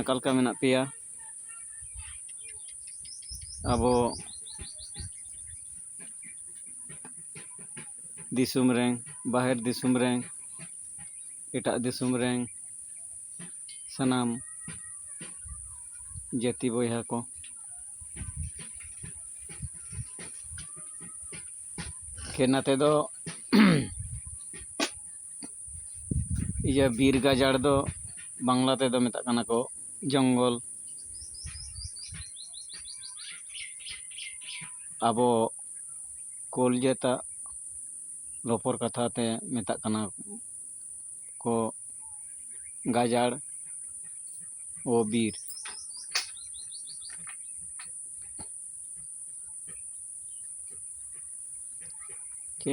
ᱚᱠᱟᱞᱮᱠᱟ ᱢᱮᱱᱟᱜ ᱯᱮᱭᱟ ᱟᱵᱚ ᱫᱤᱥᱚᱢ ᱨᱮᱱ ᱵᱟᱦᱮᱨ ᱫᱤᱥᱚᱢ ᱨᱮᱱ ᱮᱴᱟᱜ ᱫᱤᱥᱚᱢ ᱨᱮᱱ ᱥᱟᱱᱟᱢ ᱡᱟᱹᱛᱤ ᱵᱚᱭᱦᱟ ᱠᱚ ᱠᱮᱱᱟ ᱛᱮᱫᱚ ᱤᱭᱟᱹ ᱵᱤᱨ ᱜᱟᱡᱟᱲ ᱫᱚ बांगलाते तो मतलब जंगल अब कलजेता लपर कथाते मतलब को गजाड़ ओ बीर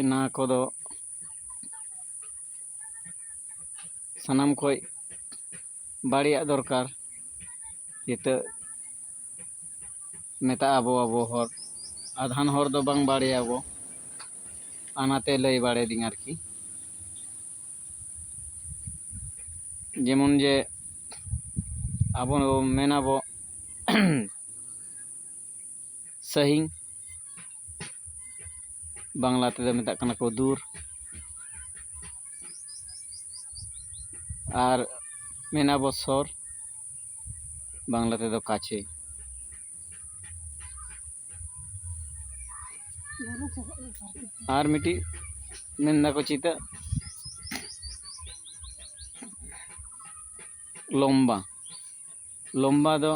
ना को दो सनम कोई ᱵᱟᱹᱲᱤᱡᱟᱜ ᱫᱚᱨᱠᱟᱨ ᱱᱤᱛᱚᱜ ᱢᱮᱛᱟᱜ ᱟᱵᱚ ᱟᱵᱚ ᱦᱚᱲ ᱟᱫᱷᱟᱱ ᱦᱚᱲ ᱫᱚ ᱵᱟᱝ ᱵᱟᱲᱟᱭᱟᱵᱚ ᱚᱱᱟᱛᱮ ᱞᱟᱹᱭ ᱵᱟᱲᱟᱭᱫᱟᱹᱧ ᱟᱨᱠᱤ ᱡᱮᱢᱚᱱ ᱡᱮ ᱟᱵᱚ ᱢᱮᱱᱟᱵᱚ ᱥᱟᱹᱦᱤᱧ ᱵᱟᱝᱞᱟ ᱛᱮᱫᱚ ᱢᱮᱛᱟᱜ ᱠᱟᱱᱟ ᱠᱚ ᱫᱩᱨ ᱟᱨ মেনাবো সর বাংলা তেদো কাছে। আর মিটি মেন্দা কো চিতা লম্বা। লম্বা দো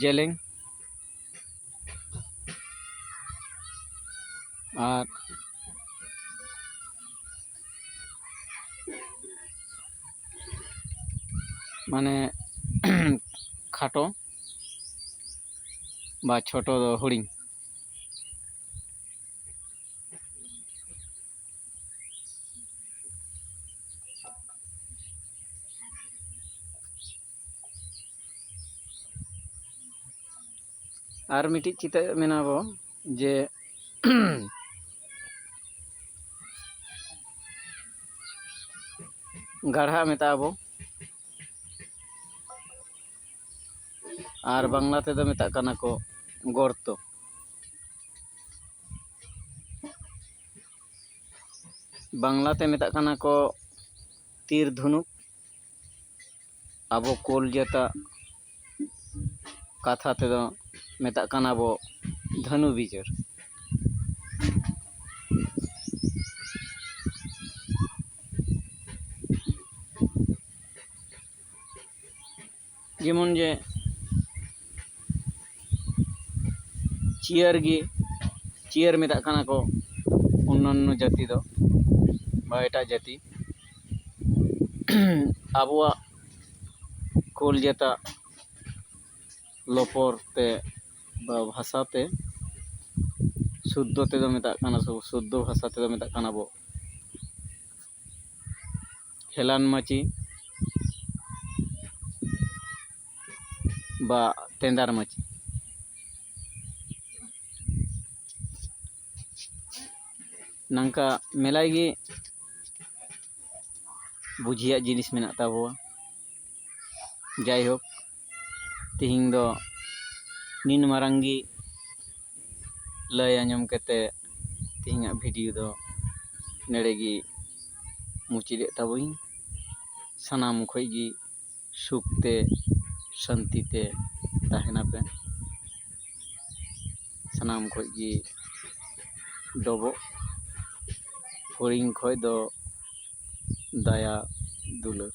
জেলেং। আর মানে খাটো বা ছোট হরিণ আর মিটিজ চিতা মেনাবো যে গাঢ়া মেতাবো ᱟᱨ ᱵᱟᱝᱞᱟ ᱛᱮᱫᱚ ᱢᱮᱛᱟᱜ ᱠᱟᱱᱟ ᱠᱚ ᱜᱚᱨᱛᱚ ᱵᱟᱝᱞᱟ ᱛᱮ ᱢᱮᱛᱟᱜ ᱠᱟᱱᱟ ᱠᱚ ᱛᱤᱨ ᱫᱷᱩᱱᱩᱠ ᱟᱵᱚ ᱠᱳᱞ ᱡᱟᱛᱟ ᱠᱟᱛᱷᱟ ᱛᱮᱫᱚ ᱢᱮᱛᱟᱜ ᱠᱟᱱᱟ ᱵᱚ ᱫᱷᱟᱹᱱᱩ ᱵᱤᱪᱟᱹᱨ যেমন যে ᱪᱤᱭᱟᱹᱨ ᱜᱮ ᱪᱤᱭᱟᱹᱨ ᱢᱮᱛᱟᱜ ᱠᱟᱱᱟ ᱠᱚ ᱚᱱᱱᱟᱱᱱᱚ ᱡᱟᱹᱛᱤ ᱫᱚ ᱵᱟ ᱮᱴᱟᱜ ᱡᱟᱹᱛᱤ ᱟᱵᱚᱣᱟᱜ ᱠᱳᱞᱡᱟᱛᱟ ᱞᱚᱯᱚᱨ ᱛᱮ ᱵᱟ ᱵᱷᱟᱥᱟ ᱛᱮ ᱥᱩᱫᱽᱫᱷᱚ ᱛᱮᱫᱚ ᱢᱮᱛᱟᱜ ᱠᱟᱱᱟ ᱥᱩᱫᱽᱫᱷᱚ ᱵᱷᱟᱥᱟ ᱛᱮᱫᱚ ᱢᱮᱛᱟᱜ ᱠᱟᱱᱟ ᱵᱚ ᱦᱮᱞᱟᱱ ᱢᱟᱹᱪᱤ বা টেন্ডার মাছি ᱱᱚᱝᱠᱟ ᱢᱮᱞᱟᱭ ᱜᱮ ᱵᱩᱡᱷᱤᱭᱟᱜ ᱡᱤᱱᱤᱥ ᱢᱮᱱᱟᱜ ᱛᱟᱵᱚᱣᱟ ᱡᱟᱭᱦᱳᱠ ᱛᱤᱦᱤᱧ ᱫᱚ ᱱᱤᱱ ᱢᱟᱨᱟᱝ ᱜᱮ ᱞᱟᱹᱭ ᱟᱸᱡᱚᱢ ᱠᱟᱛᱮ ᱛᱤᱦᱤᱧᱟᱜ ᱵᱷᱤᱰᱤᱭᱳ ᱫᱚ ᱱᱮᱲᱮ ᱜᱮ ᱢᱩᱪᱟᱹᱫᱮᱫ ᱛᱟᱵᱚᱧ ᱥᱟᱱᱟᱢ ᱠᱷᱚᱡ ᱜᱮ ᱥᱩᱠᱛᱮ ᱥᱟᱱᱛᱤᱛᱮ ᱛᱟᱦᱮᱱᱟᱯᱮ ᱥᱟᱱᱟᱢ ᱠᱷᱚᱡ ᱜᱮ ᱰᱚᱵᱚᱜ ᱦᱚᱲᱤᱧ ᱠᱷᱚᱡ ᱫᱚ ᱫᱟᱭᱟ ᱫᱩᱞᱟᱹᱲ